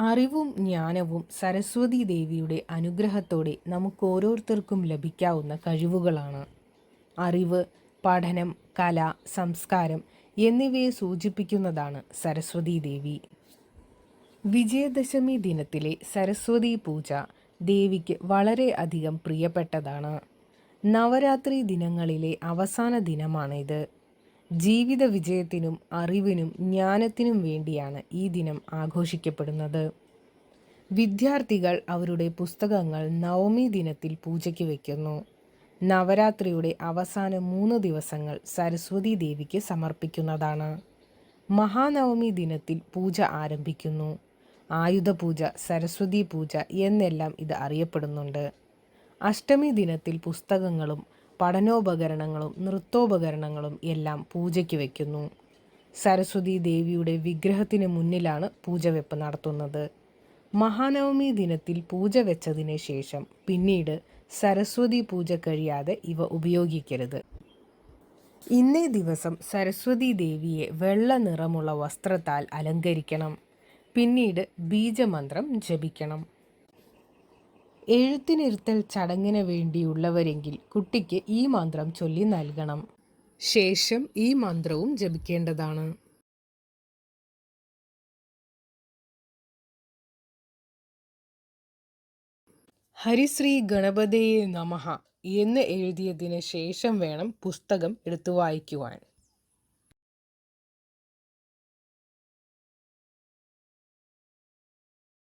അറിവും ജ്ഞാനവും സരസ്വതി ദേവിയുടെ അനുഗ്രഹത്തോടെ നമുക്ക് ഓരോരുത്തർക്കും ലഭിക്കാവുന്ന കഴിവുകളാണ്. അറിവ് പഠനം കല സംസ്കാരം എന്നിവയെ സൂചിപ്പിക്കുന്നതാണ് സരസ്വതി ദേവി. വിജയദശമി ദിനത്തിലെ സരസ്വതി പൂജ ദേവിക്ക് വളരെ അധികം പ്രിയപ്പെട്ടതാണ്. നവരാത്രി ദിനങ്ങളിലെ അവസാന ദിനമാണിത്. ജീവിത വിജയത്തിനും അറിവിനും ജ്ഞാനത്തിനും വേണ്ടിയാണ് ഈ ദിനം ആഘോഷിക്കപ്പെടുന്നത്. വിദ്യാർത്ഥികൾ അവരുടെ പുസ്തകങ്ങൾ നവമി ദിനത്തിൽ പൂജയ്ക്ക് വയ്ക്കുന്നു നവരാത്രിയുടെ അവസാന മൂന്ന് ദിവസങ്ങൾ സരസ്വതി ദേവിക്ക് സമർപ്പിക്കുന്നതാണ്. മഹാനവമി ദിനത്തിൽ പൂജ ആരംഭിക്കുന്നു. ആയുധ പൂജ സരസ്വതി പൂജ എന്നെല്ലാം ഇത് അറിയപ്പെടുന്നുണ്ട്. അഷ്ടമി ദിനത്തിൽ പുസ്തകങ്ങളും പഠനോപകരണങ്ങളും നൃത്തോപകരണങ്ങളും എല്ലാം പൂജയ്ക്ക് വയ്ക്കുന്നു സരസ്വതി ദേവിയുടെ വിഗ്രഹത്തിന് മുന്നിലാണ് പൂജ വെപ്പ് നടത്തുന്നത്. മഹാനവമി ദിനത്തിൽ പൂജ വെച്ചതിന് ശേഷം പിന്നീട് സരസ്വതി പൂജ കഴിയാതെ ഇവ ഉപയോഗിക്കരുത്. ഇന്നേ ദിവസം സരസ്വതി ദേവിയെ വെള്ള നിറമുള്ള വസ്ത്രത്താൽ അലങ്കരിക്കണം. പിന്നീട് ബീജമന്ത്രം ജപിക്കണം. എഴുത്തിനിരുത്തൽ ചടങ്ങിന് വേണ്ടിയുള്ളവരെങ്കിൽ കുട്ടിക്ക് ഈ മന്ത്രം ചൊല്ലി നൽകണം. ശേഷം ഈ മന്ത്രവും ജപിക്കേണ്ടതാണ്. ഹരിശ്രീ ഗണപതയെ നമഹ എന്ന് എഴുതിയതിന് ശേഷം വേണം പുസ്തകം എടുത്തു വായിക്കുവാൻ.